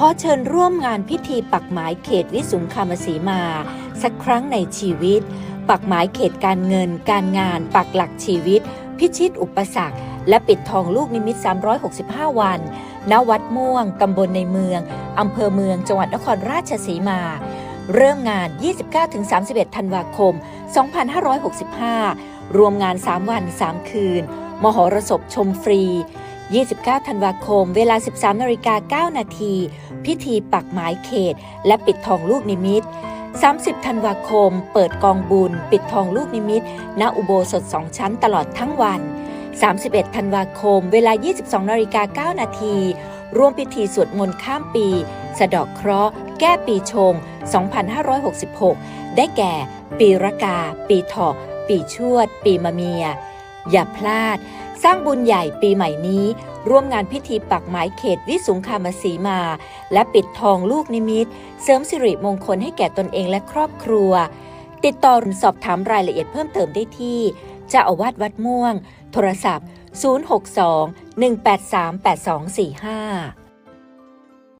ขอเชิญร่วมงานพิธีปักหมายเขตวิสุงคามสีมา สักครั้งในชีวิต ปักหมายเขตการเงิน การงาน ปักหลักชีวิต พิชิตอุปสรรค และปิดทองลูกนิมิต 365 วัน ณ วัดม่วง ตำบลในเมือง อำเภอเมือง จังหวัดนครราชสีมา เริ่มงาน 29-31 ธันวาคม 2565 รวมงาน 3 วัน 3 คืน มหรสพชมฟรี 29 ธันวาคม เวลา 13นาฬิกา9นาทีพิธีปักหมายเขต และปิดทองลูกนิมิต 30 ธันวาคม เปิดกองบุญ ปิดทองลูกนิมิต ณ อุโบสถสองชั้นตลอดทั้งวัน 31 ธันวาคม เวลา 22นาฬิกา9นาทีร่วมพิธีสวดมนต์ข้ามปี สะดอกเคราะห์ แก้ปีชง 2566 ได้แก่ ปีรากา ปีเถาะปีชวด ปีมะเมีย อย่าพลาด สร้างบุญใหญ่ปีใหม่นี้ ร่วมงานพิธีปักหมายเขตวิสุงคามสีมา และปิดทองลูกนิมิต เสริมสิริมงคลให้แก่ตนเองและครอบครัว ติดต่อสอบถามรายละเอียดเพิ่มเติมได้ที่เจ้าอาวาสวัดม่วง โทรศัพท์ 062 183 8245